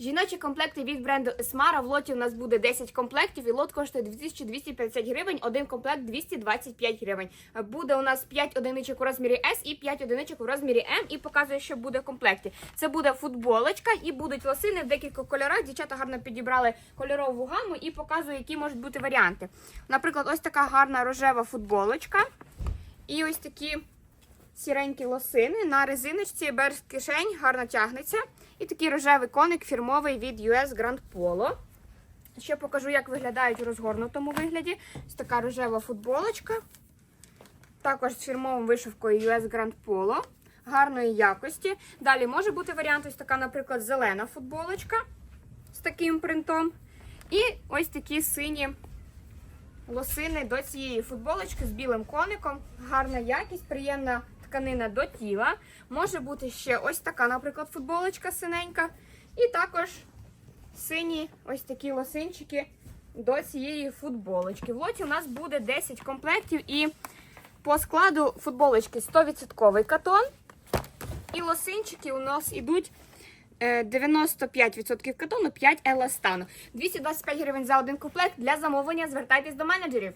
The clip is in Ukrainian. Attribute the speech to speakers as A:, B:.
A: Жіночі комплекти від бренду Esmara. В лоті у нас буде 10 комплектів, і лот коштує 2250 гривень, один комплект 225 гривень. Буде у нас 5 одиничок у розмірі S і 5 одиничок у розмірі M, і показує, що буде в комплекті. Це буде футболочка і будуть лосини в декількох кольорах. Дівчата гарно підібрали кольорову гаму і показує, які можуть бути варіанти. Наприклад, ось така гарна рожева футболочка. І ось такі сіренькі лосини на резиночці без кишень, гарно тягнеться. І такий рожевий коник фірмовий від US Grand Polo. Ще покажу, як виглядають у розгорнутому вигляді. Ось така рожева футболочка. Також з фірмовою вишивкою US Grand Polo. Гарної якості. Далі може бути варіант, ось така, наприклад, зелена футболочка з таким принтом. І ось такі сині лосини до цієї футболочки з білим коником. Гарна якість, приємна тканина до тіла. Може бути ще ось така, наприклад, футболочка синенька. І також сині ось такі лосинчики до цієї футболочки. В лоті у нас буде 10 комплектів і по складу футболочки 100% катон. І лосинчики у нас ідуть е, 95% катону, 5 еластану. 225 гривень за один комплект. Для замовлення звертайтесь до менеджерів.